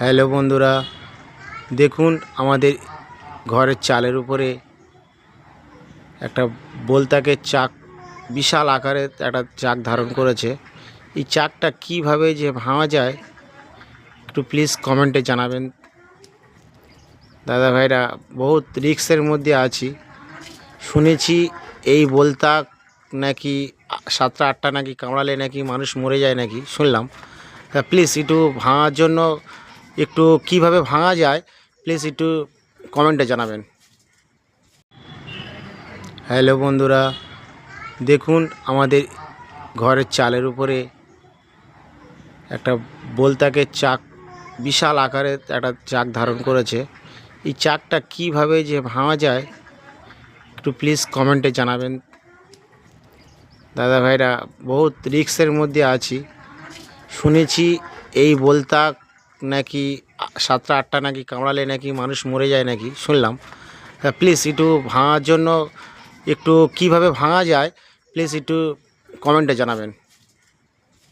Hello বন্ধুরা, দেখুন আমাদের ঘরের চালের উপরে একটা বলতাকে চাক, বিশাল আকারের একটা চাক ধারণ করেছে। এই চাকটা কীভাবে যে ভাঙা যায়, একটু প্লিজ কমেন্টে জানাবেন। দাদা ভাইরা, বহুত রিক্সের মধ্যে আছি। শুনেছি এই বলতা নাকি সাতটা, আটটা নাকি কামড়ালে নাকি মানুষ মরে যায় নাকি, শুনলাম। তা প্লিজ একটু ভাঙার জন্য একটু কীভাবে ভাঙা যায় প্লিজ একটু কমেন্টে জানাবেন। হ্যালো বন্ধুরা, দেখুন আমাদের ঘরের চালের উপরে একটা বলতাকে চাক, বিশাল আকারের একটা চাক ধারণ করেছে। এই চাকটা কীভাবে যে ভাঙা যায়, একটু প্লিজ কমেন্টে জানাবেন। দাদা ভাইরা, বহুত রিক্সের মধ্যে আছি। শুনেছি এই বলতা নাকি সাতটা, আটটা নাকি কামড়ালে নাকি মানুষ মরে যায় নাকি? শুনলাম। প্লিজ একটু ভাঙার জন্য একটু কীভাবে ভাঙা যায় প্লিজ একটু কমেন্টে জানাবেন।